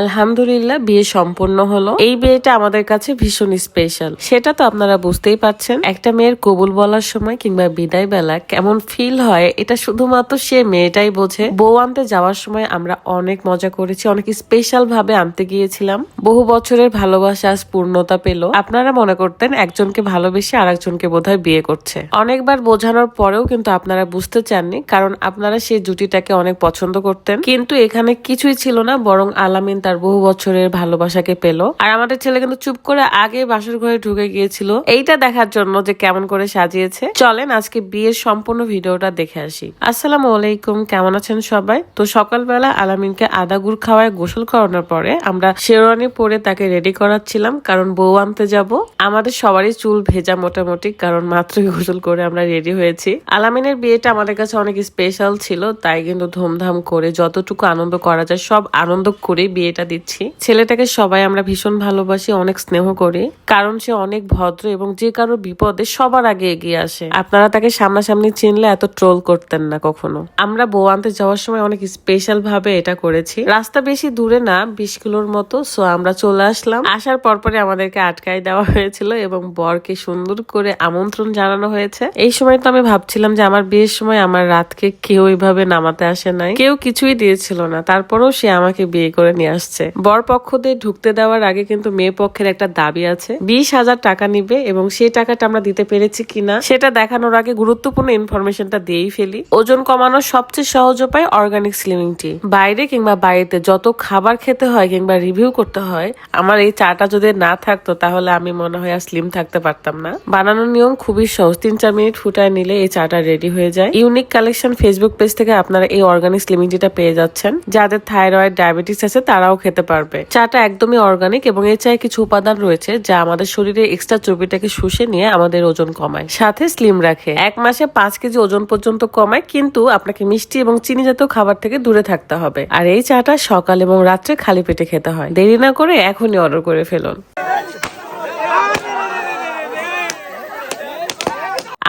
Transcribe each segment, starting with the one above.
আলহামদুলিল্লাহ, বিয়ে সম্পূর্ণ হলো। এই বিয়েটা আমাদের কাছে ভীষণ স্পেশাল সেটা তো আপনারা বুঝতেই পারছেন। একটা মেয়ের কবুল বলার সময় কিংবা বিদায় বেলা কেমন ফিল হয়, এটা শুধুমাত্র সে মেয়েটাই বোঝে। বউ আনতে যাওয়ার সময় আমরা অনেক মজা করেছি, অনেক স্পেশাল ভাবে আনতে গিয়েছিলাম। বহু বছরের ভালোবাসা আজ পূর্ণতা পেল। আপনারা মনে করতেন একজনকে ভালোবেসে আর একজনকে বোধহয় বিয়ে করছে। অনেকবার বোঝানোর পরেও কিন্তু আপনারা বুঝতে চাননি, কারণ আপনারা সেই জুটিটাকে অনেক পছন্দ করতেন। কিন্তু এখানে কিছুই ছিল না, বরং আলামিন তার বহু বছরের ভালোবাসাকে পেল। আর আমাদের ছেলে কিন্তু চুপ করে আগে বাসর ঘরে ঢুকে গিয়েছিল। এইটা দেখার জন্য যে কেমন করে সাজিয়েছে। চলেন আজকে বিয়ের সম্পূর্ণ ভিডিওটা দেখে আসি। আসসালামু আলাইকুম, কেমন আছেন সবাই? তো সকালবেলা আলামিনকে আদা গুড় খাওয়ায় গোসল করানোর পরে আমরা শেরওয়ানি পরে তাকে রেডি করাচ্ছিলাম, কারণ বউ আনতে যাব। আমাদের সবারই চুল ভেজা মোটামুটি, কারণ মাত্র গোসল করে আমরা রেডি হয়েছি। আলামিনের বিয়েটা আমাদের কাছে অনেক স্পেশাল ছিল, তাই কিন্তু ধুমধাম করে যতটুকু আনন্দ করা যায়, সব আনন্দ করে বিয়েটা দিচ্ছি। ছেলেটাকে সবাই আমরা ভীষণ ভালোবাসি, অনেক স্নেহ করি, কারণ সে অনেক ভদ্র এবং যে কারও বিপদে সবার আগে এগিয়ে আসে। আপনারা তাকে সামনাসামনি চিনলে এত ট্রোল করতেন না কখনো। আমরা বউ আনতে যাওয়ার সময় অনেক স্পেশাল ভাবে এটা করেছি। রাস্তা বেশি দূরে না, বিশ কিলোর মতো সো আমরা চলে আসলাম। আসার পরপরে আমাদেরকে আটকাই দেওয়া হয়েছিল এবং বরকে সুন্দর করে আমন্ত্রণ জানানো হয়েছে। এই সময় তো আমি ভাবছিলাম যে আমার বিয়ের সময় আমার রাতকে কেউ এইভাবে নামাতে আসে নাই। কেউ কিছুই দিয়েছিল না, তারপরেও সে আমাকে বিয়ে করে নিয়ে আসছে। বর পক্ষ দিয়ে ঢুকতে দেওয়ার আগে কিন্তু মেয়ে পক্ষের একটা দাবি আছে। বিশ হাজার টাকা নিবে এবং সেই টাকাটা আমরা দিতে পেরেছি কিনা, সেটা দেখানোর আগে গুরুত্বপূর্ণ ইনফরমেশনটা দিয়েই ফেলি। ওজন কমানোর সবচেয়ে সহজ উপায় অর্গানিক স্লিমিং টি। বাইরে কিংবা বাড়িতে যত খাবার খেতে হয় কিংবা রিভিউ করতে হয়, আমার এই চাটা যদি না থাকতো তাহলে আমি মনে হয় আর স্লিম থাকতে পারতাম না। বানানোর নিয়ম খুবই সহজ। তিন, চার মিনিট ফুটায় নিলে এই চাটা রেডি হয়ে যায়। ইউনিক কালেকশন ফেসবুক পেজ থেকে আপনারা এই অর্গানিক স্লিমিং টিটা পেয়ে যাচ্ছেন। যাদের থাইরয়েড, ডায়াবেটিস আছে তারাও খেতে পারবে। চাটা একদমই অর্গানিক এবং এর চায়ে কিছু উপাদান রয়েছে যা আমাদের শরীরে এক্সট্রা চর্বিটাকে শুষে নিয়ে আমাদের ওজন কমায়। সাথে স্লিম রাখে। এক মাসে পাঁচ কেজি ওজন পর্যন্ত কমায়, কিন্তু আপনাকে মিষ্টি এবং চিনি জাতীয় খাবার থেকে দূরে থাকতে হবে। আর এই চাটা সকাল এবং রাত্রে খালি পেটে খেতে হয়। দেরি না করে এখনই অর্ডার করে ফেলুন।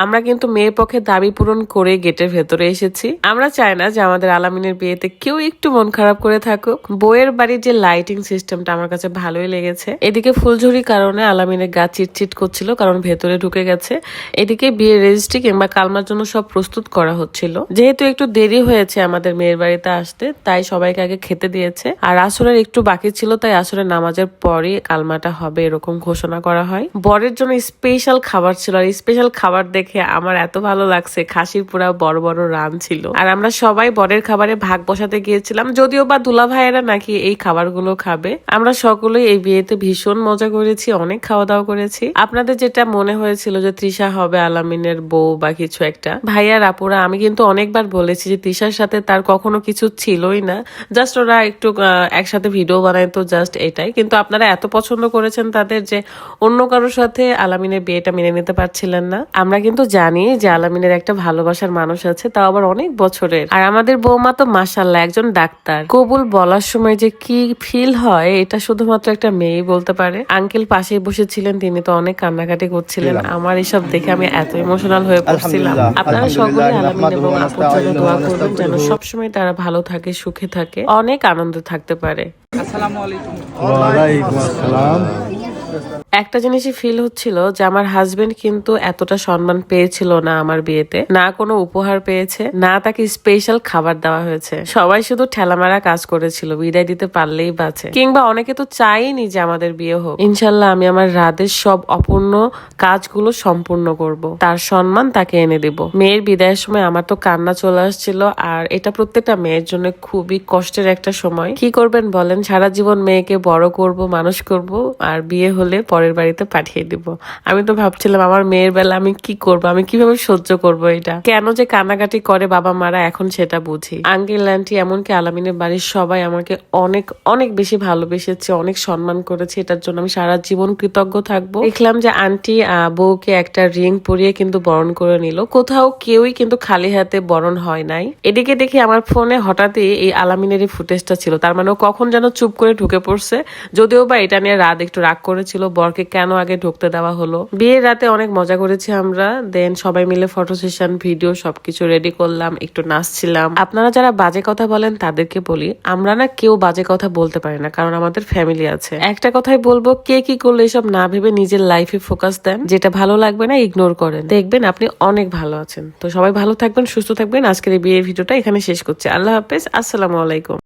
আমরা কিন্তু মেয়ের পক্ষে দাবি পূরণ করে গেটের ভেতরে এসেছি। আমরা চাই না যে আমাদের আলামিনের বিয়েতে কেউ একটু মন খারাপ করে থাকুক। বইয়ের বাড়ির যে লাইটিং সিস্টেমটা আমার কাছে ভালোই লেগেছে। এদিকে ফুলঝুরি কারণে আলামিনের গা চিটচিট করছিল কারণ ভেতরে ঢুকে গেছে। এদিকে বিয়ের রেজিস্ট্রি কিংবা কালমার জন্য সব প্রস্তুত করা হচ্ছিল। যেহেতু একটু দেরি হয়েছে আমাদের মেয়ের বাড়িতে আসতে, তাই সবাইকে আগে খেতে দিয়েছে। আর আসরের একটু বাকি ছিল, তাই আসরের নামাজের পরই কালমাটা হবে এরকম ঘোষণা করা হয়। বরের জন্য স্পেশাল খাবার ছিল, আর স্পেশাল খাবার দেখে আমার এত ভালো লাগছে। খাসির পুরা বড় বড় রান ছিল। আর আমরা সবাই বরের খাবারে ভাগ বসাতে গিয়েছিলাম। যদিও বা দুলা ভাইয়েরা নাকি এই খাবারগুলো খাবে। আমরা সকলেই এই বিয়েতে ভীষণ মজা করেছি, অনেক খাওয়া দাওয়া করেছি। আপনাদের যেটা মনে হয়েছিল যে তৃষা হবে আলামিনের বউ বা কিছু একটা ভাইয়ার আপুরা আমি কিন্তু অনেকবার বলেছি যে তৃষার সাথে তার কখনো কিছু ছিলই না। জাস্ট ওরা একটু একসাথে ভিডিও বানায় তো জাস্ট এটাই। কিন্তু আপনারা এত পছন্দ করেছেন তাদের যে অন্য কারোর সাথে আলামিনের বিয়েটা মেনে নিতে পারছিলেন না। আমরা কিন্তু জানি যে আলামিনের একটা ভালোবাসার মানুষ আছে তাও আবার অনেক বছরের। আর আমাদের বৌমা তো মাসাল্লাহ একজন ডাক্তার। কবুল বলার সময় যে কি ফিল হয় এটা শুধুমাত্র একটা মেয়ে বলতে পারে। আঙ্কেল পাশেই বসেছিলেন তিনি তো অনেক কান্নাকাটি করছিলেন। আমার এসব দেখে আমি এত ইমোশনাল হয়ে পড়ছিলাম। আপনারা সকলে আলামিন এবং আপুর জন্য দোয়া করবেন যেন সবসময় তারা ভালো থাকে সুখে থাকে অনেক আনন্দ থাকতে পারে। আসসালামু আলাইকুম। ওয়ালাইকুম আসসালাম। একটা জিনিসই ফিল হচ্ছিল যে আমার হাজবেন্ড কিন্তু এতটা সম্মান পেয়েছিল না আমার বিয়েতে, না কোনো উপহার পেয়েছে, না তাকে স্পেশাল খাবার দেওয়া হয়েছে। সবাই শুধু ঠেলামারা কাজ করেছিল, বিদায় দিতে পারলেই বাঁচে। কিংবা অনেকে তো চাইনি যে আমাদের বিয়ে হোক। ইনশাল্লাহ আমি আমার রাতের সব অপূর্ণ কাজগুলো সম্পূর্ণ করব। তার সম্মান তাকে এনে দেব। মেয়ের বিদায়ের সময় আমার তো কান্না চলে আসছিল, আর এটা প্রত্যেকটা মেয়ের জন্য খুবই কষ্টের একটা সময়। কি করবেন বলেন? সারা জীবন মেয়েকে বড় করব, মানুষ করব, আর বিয়ে হলে পরের বাড়িতে পাঠিয়ে দিব। আমি তো ভাবছিলাম, আমার মেয়ের বেলা আমি কি করব? আমি কীভাবে সহ্য করব এটা? কেন যে কান্নাকাটি করে বাবা মারা, এখন সেটা বুঝি। আঙ্কেল, আন্টি, এমনকি আলামিনের বাড়ির সবাই আমাকে অনেক অনেক বেশি ভালোবেসেছে, অনেক সম্মান করেছে। এটার জন্য আমি সারা জীবন কৃতজ্ঞ থাকব। দেখলাম যে আন্টি বউকে একটা রিং পরিয়ে কিন্তু বরণ করে নিল। কোথাও কেউই কিন্তু খালি হাতে বরণ হয় নাই। এদিকে দেখি আমার ফোনে হঠাৎই এই আলামিনের এই ফুটেজটা ছিল। তার মানে কখন যেন চুপ করে ঢুকে পড়ছে। যদিও বা এটা নিয়ে রাত একটু রাগ করেছিল বর ওকে কেন আগে ঢুকতে দেওয়া হলো? বিয়ের রাতে অনেক মজা করেছি আমরা। দেন সবাই মিলে ফটো সেশন ভিডিও সবকিছু রেডি করলাম, একটু নাচছিলাম। আপনারা যারা বাজে কথা বলেন, তাদেরকে বলি, আমরা না কেউ বাজে কথা বলতে পারি না, কারণ আমাদের ফ্যামিলি আছে। একটা কথাই বলব, কে কি করলে এসব না ভেবে নিজের লাইফে ফোকাস দেন? যেটা ভালো লাগবে না ইগনোর করেন। দেখবেন আপনি অনেক ভালো আছেন। তো সবাই ভালো থাকবেন, সুস্থ থাকবেন। আজকের এই বিয়ের ভিডিওটা এখানে শেষ করছি। আল্লাহ হাফেজ, আসসালামু আলাইকুম।